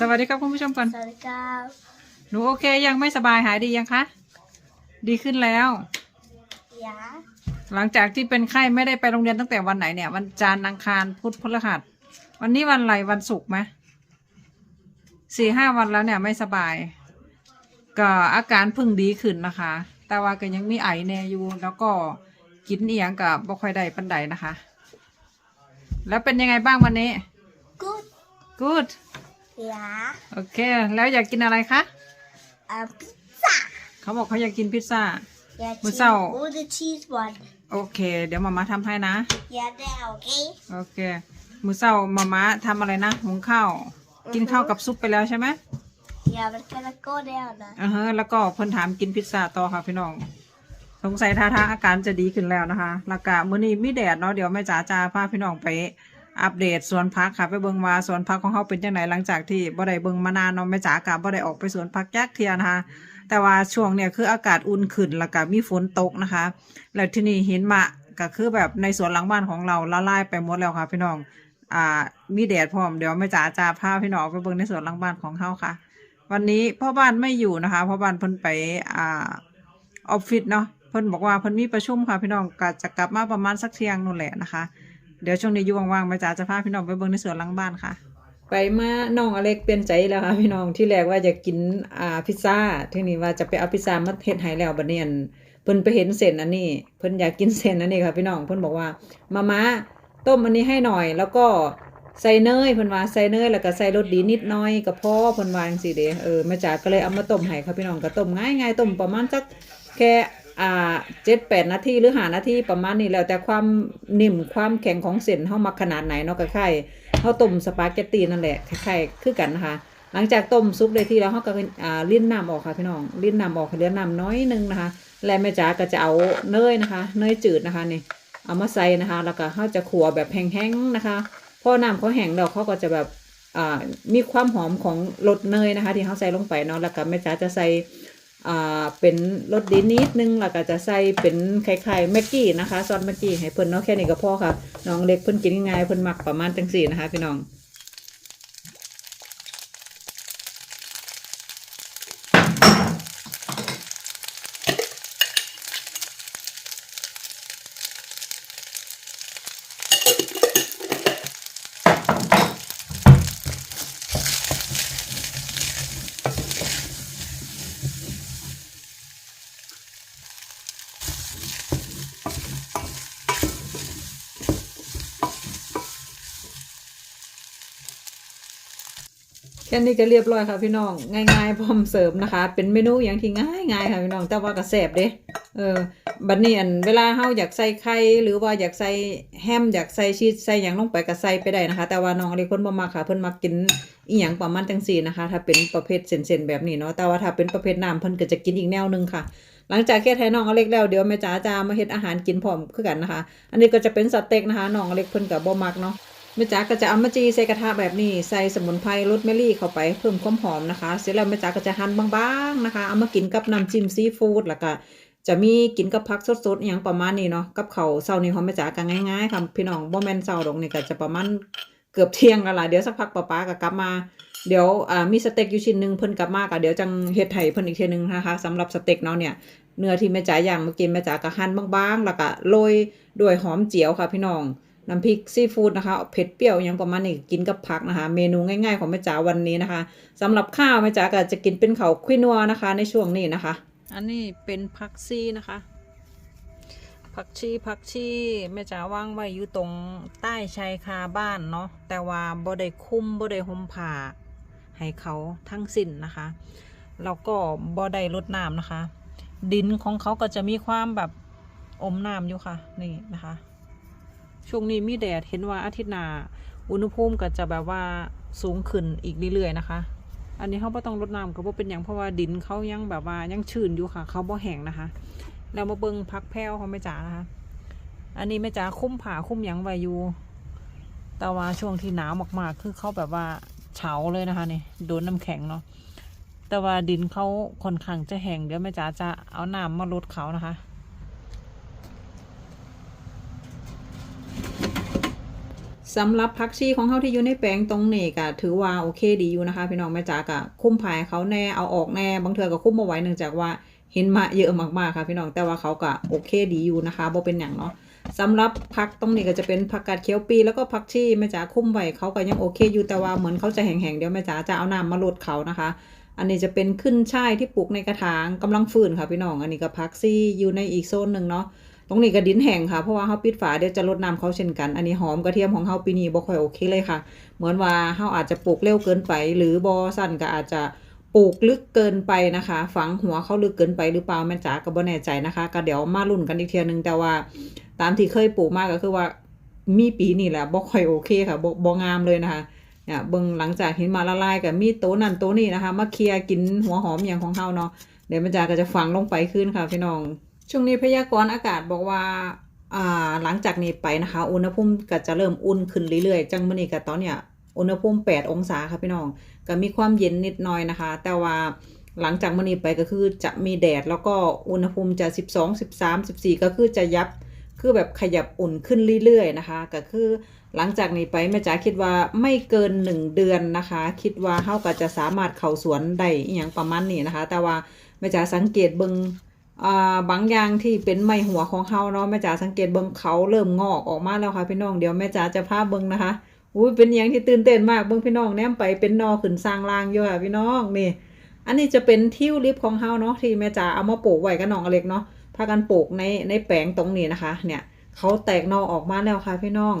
สวัสดีครับคุณผู้ชมก่อนสวัสดีครับหนูโอเคยังไม่สบายหายดียังคะ ดีขึ้นแล้วยาหลังจากที่เป็นไข้ไม่ได้ไปโรงเรียนตั้งแต่วันไหนเนี่ย วันจันทร์อังคารพุธพฤหัส วันนี้วันอะไรวันศุกร์ไหมสี่ห้าวันแล้วเนี่ยไม่สบาย ก็อาการเพึ่งดีขึ้นนะคะ แต่ว่าก็ยังมีไอแน่อยู่แล้วก็กินเอียงกับบ่ค่อยได้ปันใดนะคะ แล้วเป็นยังไงบ้างวันนี้กูด good ยาโอเค แล้วอยากกินอะไรคะอ่าพิซซ่าเขาบอกเขาอยากกินพิซซ่ายามื้อเช้า โอ้ the cheese one โอเค เดี๋ยวมาม่าทำให้นะยาได้โอเค โอเค มื้อเช้ามาม่าทำอะไรนะหุงข้าวกินข้าวกับซุปไปแล้วใช่ไหมยามันก็จะก็ได้นะอือฮะแล้วก็เพิ่นถามกินพิซซ่าต่อค่ะพี่น้อง สงสัยท่าทางอาการจะดีขึ้นแล้วนะคะแล้วก็มื้อนี้มีแดดเนาะ เดี๋ยวแม่จ๋าจะพาพี่น้องไป อัปเดตสวนพักค่ะ ไปเบิ่งว่าสวนพักของเฮาเป็นจังไดหลังจากที่บ่ได้เบิ่งมานานเนาะแม่จ๋าก็บ่ได้ออกไปสวนพักจักเทียนะคะแต่ว่าช่วงเนี่ยคืออากาศอุ่นขึ้นแล้วก็มีฝนตกนะคะ แล้วที่นี่หินมะก็คือแบบในสวนหลังบ้านของเราละลายไปหมดแล้วค่ะ พี่น้องอ่ามีแดดพร้อมเดี๋ยวแม่จ๋าจะพาพี่น้องไปเบิ่งในสวนหลังบ้านของเฮาค่ะ วันนี้พ่อบ้านไม่อยู่นะคะพ่อบ้านเพิ่นไปอ่าออฟฟิศเนาะเพิ่นบอกว่าเพิ่นมีประชุมค่ะพี่น้องก็จะกลับมาประมาณสักเที่ยงนู่นแหละนะคะ เดี๋ยวช่วงนี้อยู่ว่างๆม่จ๋าจะพาพี่น้องไปเบิ่งในสวนหลังบ้านค่ะ ไปมาน้องอเล็กเปลี่ยนใจแล้วค่ะพี่น้องที่แรกว่าจะกินอ่าพิซซ่าทีนี้ว่าจะไปเอาพิซซ่ามาเฮ็ดให้แล้วบัดนี้อันเพิ่นไปเห็นเส้นอันนี้เพิ่นอยากกินเส้นอันนี้ค่ะพี่น้องเพิ่นบอกว่ามาม่าต้มอันนี้ให้หน่อย แล้วก็ใส่เนยเพิ่นว่าใส่เนยแล้วก็ใส่รสดีนิดหน่อยก็พอเพิ่นว่าจังซี่เด้เออแม่จ๋าก็เลยเอามาต้มให้ค่ะพี่น้องก็ต้มง่ายๆต้มประมาณสักแค่ อ่า7-8นาทีหรือ5นาทีประมาณนี้แล้วแต่ความนิ่มความแข็งของเส้นเฮามักขนาดไหนเนาะคล้ายๆข้าต้มสปาเกตตีนั่นแหละคล้ายๆคือกันนะคะหลังจากต้มซุปได้ที่แล้วเขาก็อ่าลิ้นน้ำออกค่ะพี่น้องลิ้นน้ำออกเหลือน้ำน้อยหนึงนะคะ และแม่จ๋าก็จะเอาเนยนะคะ เนยจืดนะคะนี่เอามาใส่นะคะ แล้วก็เขาจะขัวแบบแห้งๆนะคะพอน้ำเขาแห้งแล้วเขาก็จะแบบอ่ามีความหอมของรสเนยนะคะ ที่เขาใส่ลงไปเนาะแล้วก็แม่จ๋าจะใส่ อ่าเป็นรสดีนิดนึงแล้วก็จะใส่เป็นไข่ไข่แม็กกี้นะคะซอสแม็กกี้ให้เพิ่นเนาะแค่นี้ก็พอค่ะ น้องเล็กเพิ่นกินง่ายเพิ่นมักประมาณจังสี่นะคะพี่น้อง ค่นี้ก็เรียบร้อยค่ะพี่น้อง ง่ายๆพร้อมเสิร์ฟนะคะ เป็นเมนูอย่างที่ง่ายๆค่ะพี่น้องแต่ว่าก็แซ่บเด้เออบัดนี้อันเวลาเฮาอยากใส่ไข่หรือว่าอยากใส่แฮมอยากใส่ชีสใส่หยังลงไปก็ใส่ไปได้นะคะ แต่ว่าน้องอะไรคนบ่มักค่ะเพิ่นมักกินอีหยังประมาณจังซี่นะคะ ถ้าเป็นประเภทเส้นๆแบบนี้เนาะแต่ว่าถ้าเป็นประเภทน้ำเพิ่นก็จะกินอีกแนวนึงค่ะหลังจากเฮ็ดให้น้องอเล็กแล้วเดี๋ยวแม่จ๋าจะมาเฮ็ดอาหารกินพร้อมคือกันนะคะ อันนี้ก็จะเป็นสเต็กนะคะน้องอเล็กเพิ่นก็บ่มักเนาะ แม่จ๋าก็จะเอามาจีใส่กระทะแบบนี้ ใส่สมุนไพรรสเมลี่เข้าไปเพิ่มความหอมนะคะ เสร็จแล้วแม่จ๋าก็จะหั่นบางๆนะคะ เอามากินกับน้ำจิ้มซีฟู้ดแล้วก็จะมีกินกับผักสดๆอย่างประมาณนี้เนาะกับเขาเช้านี้ของแม่จ๋าก็ง่ายๆค่ะพี่น้องบ่แม่นเช้าดอกนี่ก็จะประมาณเกือบเที่ยงแล้วล่ะเดี๋ยวสักพักป้าป๊าก็กลับมาเดี๋ยวมีสเต็กอยู่ชิ้นหนึ่งเพิ่นกลับมาก็เดี๋ยวจังเฮ็ดให้เพิ่นอีกทีหนึงนะคะสำหรับสเต็กเนาะเนี่ยเนื้อที่แม่จ๋าย่างเมื่อกี้แม่จ๋าก็หั่นบางๆ แล้วก็โรยด้วยหอมเจียวค่ะพี่น้อง น้ำพริกซีฟู้ดนะคะเผ็ดเปรี้ยวอยังประมาณนี้กินกับผักนะคะ เมนูง่ายๆของแม่จ๋าวันนี้นะคะสำหรับข้าวแม่จ๋าก็จะกินเป็นข้าวควินัวนะคะ ในช่วงนี้นะคะ อันนี้เป็นผักซีนะคะผักชีผักชีแม่จ๋าว่างไว้อยู่ตรงใต้ชายคาบ้านเนาะแต่ว่าบ่ได้คุ้มบ่ได้ห่มผ้าให้เขาทั้งสิ้นนะคะแล้วก็บ่ได้รดน้ำนะคะ ดินของเขาก็จะมีความแบบอมน้ำอยู่ค่ะนี่นะคะ ช่วงนี้มีแดดเห็นว่าอาทิตย์หน้าอุณหภูมิก็จะแบบว่าสูงขึ้นอีกเรื่อยๆนะคะ อันนี้เขาไ่ต้องรดน้ำก็บ่เป็นอย่างเพราะว่าดินเขายังแบบว่ายังชื้นอยู่ค่ะ เขาบ่แห้งนะคะ แล้วมาเบิ้งพักแพ้วเของแม่จ๋านะคะ อันนี้แม่จ๋าคุ้มผ่าคุ้มหยังไว้อยู่แต่ว่าช่วงที่หนาวมากๆ คือเขาแบบว่าเฉาเลยนะคะนี่โดนน้ำแข็งเนาะแต่ว่าดินเขาค่อนข้างจะแห้งเดี๋ยวแม่จ๋าจะเอาน้ำมาลดเขานะคะ สำหรับผักชีของเฮาที่อยู่ในแปลงตรงนี้ก็ถือว่าโอเคดีอยู่นะคะพี่น้องแม่จ๋าก็คุ้มภายเขาแน่เอาออกแน่บางเทือก็คุ้มเอาไว้เนื่องจากว่าเห็นมาเยอะมากๆค่ะพี่น้องแต่ว่าเขาก็โอเคดีอยู่นะคะบ่เป็นอย่างเนาะสำหรับผักตรงนี้ก็จะเป็นผักกาดเขียวปีแล้วก็ผักชีแม่จ๋าคุ้มไว้เขาก็ยังโอเคอยู่แต่ว่าเหมือนเขาจะแห้งๆเดี๋ยวแม่จ๋าจะเอาน้ำมาลดเขานะคะ อันนี้จะเป็นขึ้นช่ายที่ปลูกในกระถางกำลังฟื้นค่ะพี่น้อง อันนี้ก็ผักซี่อยู่ในอีกโซนหนึ่งเนาะ งนี้ก็ดินแห้งค่ะ เพราะว่าเฮาปิดฝาเดี๋ยวจะลดน้ำเขาเช่นกัน อันนี้หอมกระเทียมของเฮาปีนี้บ่ค่อยโอเคเลยค่ะ เหมือนว่าเฮาอาจจะปลูกเร็วเกินไป หรือบ่สั้นก็อาจจะปลูกลึกเกินไปนะคะ ฝังหัวเขาลึกเกินไปหรือเปล่าแม่จ๋าก็บ่แน่ใจนะคะ ก็เดี๋ยวมาลุ้นกันอีกเทียหนึงแต่ว่า ตามที่เคยปลูกมากก็คือว่ามีปีนี้แหละบ่ค่อยโอเคค่ะบ่บ่งามเลยนะคะเนี่ยเบิ่งหลังจากหินมาละลายก็มีโตนั่นโตนี่นะคะมาเคลียกินหัวหอมอย่างของเฮาเนาะเดี๋ยวแม่จ๋าก็จะฝังลงไปขึ้นค่ะพี่น้อง ช่วงนี้พยากรณ์อากาศบอกว่าหลังจากนี้ไปนะคะ อุณหภูมิก็จะเริ่มอุ่นขึ้นเรื่อยๆ จังมื้อนี้ก็ตอนเนี้ยอุณหภูมิ 8 องศาค่ะพี่น้อง ก็มีความเย็นนิดหน่อยนะคะ แต่ว่าหลังจากมื้อนี้ไปก็คือจะมีแดด แล้วก็อุณหภูมิจะ 12 13 14 ก็คือจะยับคือแบบขยับอุ่นขึ้นเรื่อยๆนะคะ ก็คือหลังจากนี้ไปแม่จ๋าคิดว่าไม่เกิน 1 เดือนนะคะ คิดว่าเฮาก็จะสามารถเข้าสวนได้อย่างประมาณนี้นะคะ แต่ว่าแม่จ๋าสังเกตเบิง อ่าบางอย่างที่เป็นไม้หัวของเฮาเนาะแม่จ๋าสังเกตเบิ่งเขาเริ่มงอกออกมาแล้วค่ะพี่น้องเดี๋ยวแม่จ๋าจะพาเบิ่งนะคะอุ้ยเป็นอย่างที่ตื่นเต้นมากเบิ่งพี่น้องแนมไปเป็นนอขึ้นสร้างรางอยู่ค่ะพี่น้องนี่ อันนี้จะเป็นทิวลิปของเฮาเนาะที่แม่จ๋าเอามาปลูกไว้กับน้องอเล็กเนาะพากันปลูกในในแปลงตรงนี้นะคะ เนี่ยเขาแตกนอออกมาแล้วค่ะพี่น้อง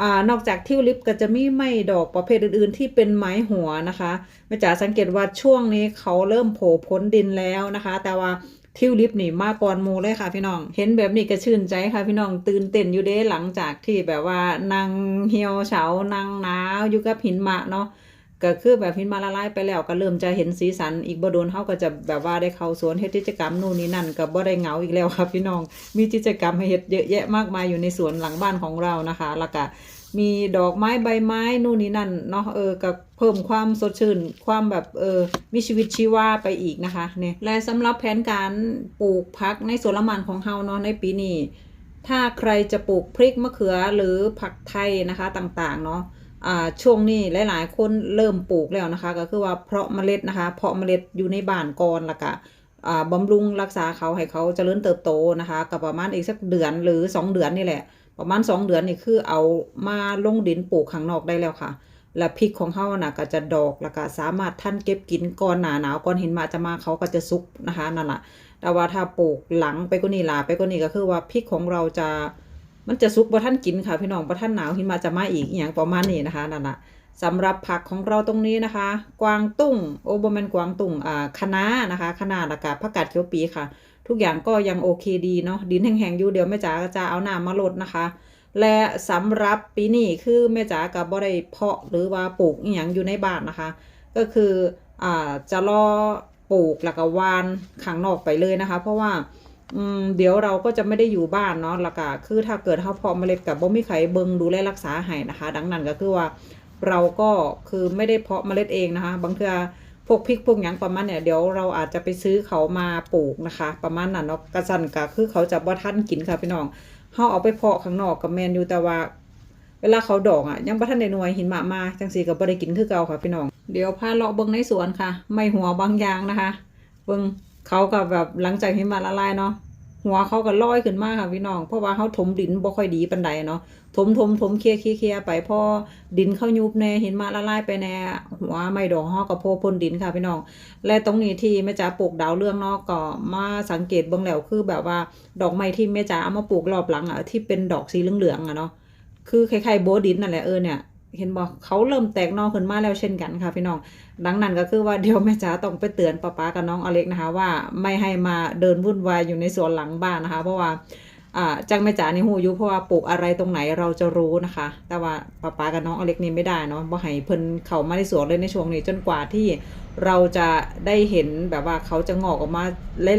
อ่านอกจากทิวลิปก็จะมีไม้ดอกประเภทอื่น ๆ ที่เป็นไม้หัวนะคะแม่จ๋าสังเกตว่าช่วงนี้เขาเริ่มโผล่พ้นดินแล้วนะคะ แต่ว่า ทิวลิปนี่มาก่อนหมูเลยค่ะพี่น้อง เห็นแบบนี้ก็ชื่นใจค่ะพี่น้องตื่นเต้นอยู่เด้หลังจากที่แบบว่านางเหี่ยวเฉานางหนาวอยู่กับหินมะเนาะก็คือแบบหินมาละลายไปแล้วก็เริ่มจะเห็นสีสันอีกบ่โดนเฮาก็จะแบบว่าได้เข้าสวนเฮ็ดกิจกรรมนู่นนี่นั่นก็บ่ได้เหงาอีกแล้วค่ะพี่น้องมีกิจกรรมให้เฮ็ดเยอะแยะมากมายอยู่ในสวนหลังบ้านของเรานะคะ แล้วก็ มีดอกไม้ใบไม้นู่นนี่นั่นเนาะเออกับเพิ่มความสดชื่น ความแบบเออมีชีวิตชีวาไปอีกนะคะเนี่ยและสำหรับแผนการปลูกพักในสวนละมันของเฮาเนาะในปีนี้ถ้าใครจะปลูกพริกมะเขือหรือผักไทยนะคะต่างๆเนาะอ่าช่วงนี้หลาย ๆ คนเริ่มปลูกแล้วนะคะ ก็คือว่าเพาะเมล็ดนะคะ เพาะเมล็ดอยู่ในบ้านก่อนละก็อ่าบำรุงรักษาเขาให้เขาเจริญเติบโตนะคะกับประมาณอีกสักเดือนหรือ 2 เดือนนี่แหละ ประมาณ2เดือนนี่คือเอามาลงดินปลูกข้างนอกได้แล้วค่ะ และพริกของเขาน่ะก็จะดอกแล้วก็สามารถท่านเก็บกินก่อนหนาหนาวก่อนเหินมาจะมาเขาก็จะสุกนะคะนั่นแหละแต่ว่าถ้าปลูกหลังไปกว่านี้ลาไปกว่านี้ก็คือว่าพริกของเราจะมันจะสุกบ่ท่านกินค่ะพี่น้องบ่ท่านหนาวหินมาจะมาอีกอย่างประมาณนี้นะคะนั่นแหละสำหรับผักของเราตรงนี้นะคะ กวางตุ้งโอ้บ่แมนกวางตุ้งอ่าคะน้านะคะคะน้าแล้วก็ผักกาดเขียวปีค่ะ ทุกอย่างก็ยังโอเคดีเนาะดินแห้งๆอยู่เดี๋ยวแม่จ๋าจะเอาน้ำมาลดนะคะ และสำหรับปีนี้คือแม่จ๋ากับบ่ได้เพาะหรือว่าปลูกอย่างอยู่ในบ้านนะคะ ก็คืออ่าจะรอปลูกแล้วก็วานข้างนอกไปเลยนะคะ เพราะว่าอืมเดี๋ยวเราก็จะไม่ได้อยู่บ้านเนาะแล้วก็คือถ้าเกิดเฮาเพาะเมล็ดกับบ่มีใครเบิงดูแลรักษาให้นะคะ ดังนั้นก็คือว่าเราก็คือไม่ได้เพาะเมล็ดเองนะคะ บางเทื่อ พวกพริกพวกหยังประมาณเนี่ยเดี๋ยวเราอาจจะไปซื้อเขามาปลูกนะคะ ประมาณนั้นเนาะกระสันกะคือเขาจะบ่ท่านกินค่ะพี่น้องเขาเอาไปเพาะข้างนอกกับแมนอยู่แต่ว่า เวลาเขาดอกอะยังบ่ท่านได้หน่วยหินหมามาจังสีกับ่ได้กินคือเก่าค่ะพี่น้องเดี๋ยวพาเลาะเบิ้งในสวนค่ะ ไม่หัวบางอย่างนะคะ เบิ่งเขากับแบบหลังจากหินมาละลายเนาะ หัวเขาก็ลอยขึ้นมาค่ะพี่น้อง เพราะว่าเขาถมดินบ่ค่อยดีปานใดเนาะถมถมถมเคลียร์เคลียร์เคียไปพอดินเข้ายุบแน่เหินมาละลายไปแน่หัวไม่ดอกเฮาก็โพพ่นดินค่ะพี่น้อง และตรงนี้ที่แม่จ๋าปลูกดาวเรืองนาะก็มาสังเกตเบิ่งแล้วคือแบบว่าดอกไม้ที่แม่จ๋าเอามาปลูกรอบหลังอะที่เป็นดอกสีเหลืองๆอะเนาะคือคล้ายๆโบดินนั่นแหละเออเนี่ย เห็นบอกเขาเริ่มแตกนอขึ้นมาแล้วเช่นกันค่ะพี่น้อง ดังนั้นก็คือว่าเดี๋ยวแม่จ๋าต้องไปเตือนป้าป๊ากับน้องอเล็กนะคะว่าไม่ให้มาเดินวุ่นวายอยู่ในสวนหลังบ้านนะคะ เพราะว่าจังแม่จ๋านี่หูยู่เพราะว่าปลูกอะไรตรงไหนเราจะรู้นะคะ แต่ว่าป้าป๊ากับน้องอเล็กนี่ไม่ได้เนาะบ่ให้เพิ่นเข้ามาในสวนเลยในช่วงนี้จนกว่าที่เราจะได้เห็นแบบว่าเขาจะงอกออกมา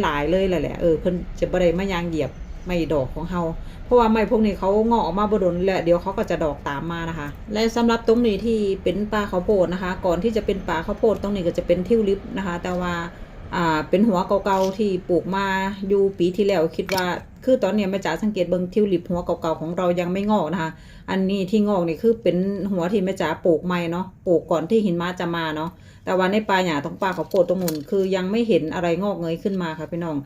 หลายๆเลยแหละแหละเออเพิ่นจะบ่ได้มายางเหยียบ ไม่ดอกของเฮาเพราะว่าไม้พวกนี้เขางอกออกมาบดนและเดี๋ยวเขาก็จะดอกตามมานะคะ และสำหรับตรงนี้ที่เป็นป่าข้าวโพดนะคะ ก่อนที่จะเป็นป่าข้าวโพดตรงนี้ก็จะเป็นทิวลิปนะคะ แต่ว่าอ่าเป็นหัวเก่าๆที่ปลูกมาอยู่ปีที่แล้วคิดว่าคือตอนนี้แม่จ๋าสังเกตเบิ่งทิวลิปหัวเก่าๆของเรายังไม่งอกนะคะ อันนี้ที่งอกนี่คือเป็นหัวที่แม่จ๋าปลูกใหม่เนาะปลูกก่อนที่หินมาจะมาเนาะ แต่ว่าในป่าหญ้าตรงป่าเขาโพดตรงนู้นคือยังไม่เห็นอะไรงอกเงยขึ้นมาค่ะพี่น้อง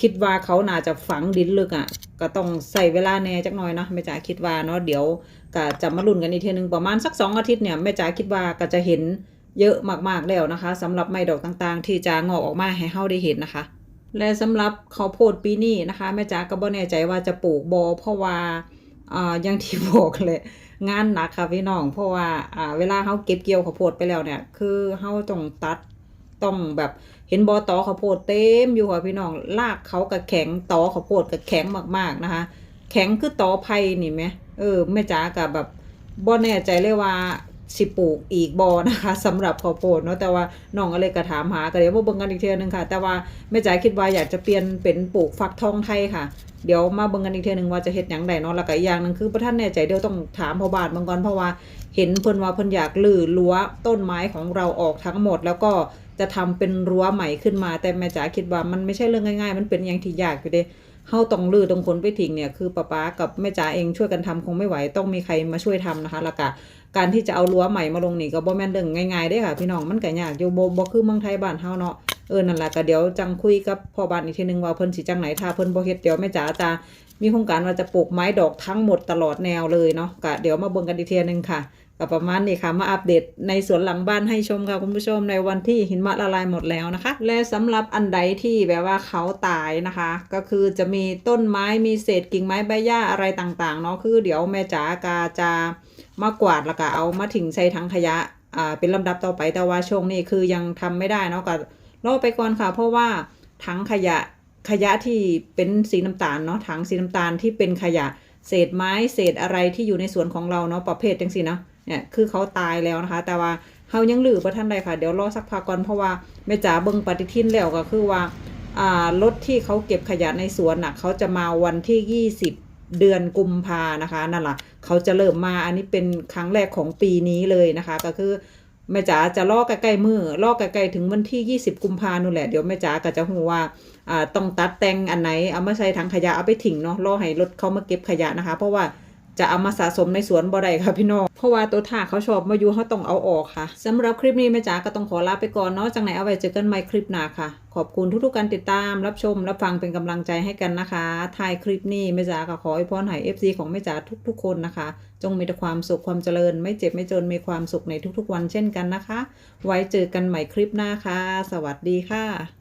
คิดว่าเขาน่าจะฝังดินลึกอะ ก็ต้องใส่เวลาแน่จักหน่อยเนาะแม่จ๋าคิดว่าเนาะเดี๋ยวก็จะมาลุ้นกันอีกทีหนึงประมาณสักสองอาทิตย์เนี่ยแม่จ๋าคิดว่าก็จะเห็นเยอะมากๆแล้วนะคะสำหรับไม้ดอกต่างๆ ที่จะงอกออกมาให้เฮาได้เห็นนะคะ และสำหรับข้าวโพดปีนี้นะคะแม่จ๋าก็บ่แน่ใจว่าจะปลูกบอเพราะว่า อ่าอย่างที่บอกเลยงานหนักค่ะพี่น้องเพราะว่าอ่าเวลาเขาเก็บเกี่ยวข้าวโพดไปแล้วเนี่ย คือเขาต้องตัดต้องแบบเห็นบอตอข้าวโพดเต็มอยู่ค่ะพี่น้องลากเขากะแข็งตอข้าวโพดกะแข็งมากๆนะคะ แข็งคือตอไผ่นี่ไหมเออแม่จ๋ากับแบบบ่แน่ใจเลยว่า สิปลูกอีกบอนะคะสำหรับข้าวโพดเนาะแต่ว่าน้องก็เลยกระถามหาก็เดี๋ยวมาเบิ่งกันอีกเทื่อนึงค่ะ แต่ว่าแม่จ๋าคิดว่าอยากจะเปลี่ยนเป็นปลูกฟักทองไทยค่ะเดี๋ยวมาเบิ่งกันอีกเทีนึงว่าจะเฮ็ดหยังได้เนาะแล้วก็อีกอย่างหนึงคือพระท่านแน่ใจเดี๋ยวต้องถามพ่อบาทบางก่อนเพราะว่าเห็นเพิ่นว่าเพิ่นอยากลื้อรั้วต้นไม้ของเราออกทั้งหมด แล้วก็จะทำเป็นรั้วใหม่ขึ้นมา แต่แม่จ๋าคิดว่ามันไม่ใช่เรื่องง่ายๆ มันเป็นอย่างที่ยากอยู่เด้เฮาต้องลื้อตรงคนไปทิ้งเนี่ยคือป้าป๊ากับแม่จ๋าเองช่วยกันทำคงไม่ไหวต้องมีใครมาช่วยทำนะคะแล้วก็ การที่จะเอารั้วใหม่มาลงนี่ก็บ่แม่นเรื่องง่ายๆได้ค่ะพี่น้องมันก็ยากอยู่บ่บ่คือเมืองไทยบ้านเฮาเนาะเออนั่นแหละก็เดี๋ยวจังคุยกับพ่อบ้านอีกทีนึงว่าเพิ่นสิจังไหนถ้าเพิ่นบ่เฮ็ดเดี๋ยวแม่จ๋าจะ มีโครงการว่าจะปลูกไม้ดอกทั้งหมดตลอดแนวเลยเนาะก็เดี๋ยวมาเบิ่งกันอีกทีนึงค่ะก็ประมาณนี้ค่ะมาอัปเดตในสวนหลังบ้านให้ชมค่ะคุณผู้ชมในวันที่หินมะละลายหมดแล้วนะคะ และสำหรับอันใดที่แบบว่าเขาตายนะคะ ก็คือจะมีต้นไม้มีเศษกิ่งไม้ใบหญ้าอะไรต่างๆเนาะคือเดี๋ยวแม่จ๋ากาจะมากวาดแล้วก็เอามาทิ้งใส่ถังขยะอ่าเป็นลำดับต่อไปแต่ว่าช่วงนี้คือยังทำไม่ได้เนาะก็รอไปก่อนค่ะ เพราะว่าถังขยะ ขยะที่เป็นสีน้ำตาลเนาะถังสีน้ำตาลที่เป็นขยะเศษไม้เศษอะไรที่อยู่ในสวนของเราเนาะประเภทจังสิเนาะเนี่ยคือเขาตายแล้วนะคะ แต่ว่าเฮายังเหลือประท่านใดค่ะ เดี๋ยวรอสักพักก่อนเพราะว่าแม่จ๋าเบิ่งปฏิทินแล้วก็คือว่า อ่ารถที่เขาเก็บขยะในสวนน่ะเขาจะมาวันที่ 20 เดือนกุมภานะคะนั่นแหละเขาจะเริ่มมาอันนี้เป็นครั้งแรกของปีนี้เลยนะคะ ก็คือ แม่จ๋าจะล่อใกล้ๆมือล่อใกล้ๆถึงวันที่ 20 กุมภานู่นแหละเดี๋ยวแม่จ๋าก็จะหูว่าอ่าต้องตัดแต่งอันไหนเอามาใส่ถังขยะเอาไปทิ้งเนาะลอให้รถเขามาเก็บขยะนะคะ เพราะว่า จะเอามาสะสมในสวนบ่ได้ค่ะพี่น้อง เพราะว่าตัวถากเขาชอบมาอยู่เขาต้องเอาออกค่ะสำหรับคลิปนี้แม่จ๋าก็ต้องขอลาไปก่อนเนาะจังไหนเอาไว้เจอกันใหม่คลิปหน้าค่ะ ขอบคุณทุกๆการติดตาม รับชมรับฟังเป็นกำลังใจให้กันนะคะท้ายคลิปนี้แม่จ๋าก็ขอให้พรให้ FC ของแม่จ๋าทุกๆ คนนะคะ จงมีแต่ความสุขความเจริญ ไม่เจ็บไม่จนมีความสุขในทุกๆ วันเช่นกันนะคะ ไว้เจอกันใหม่คลิปหน้าค่ะ สวัสดีค่ะ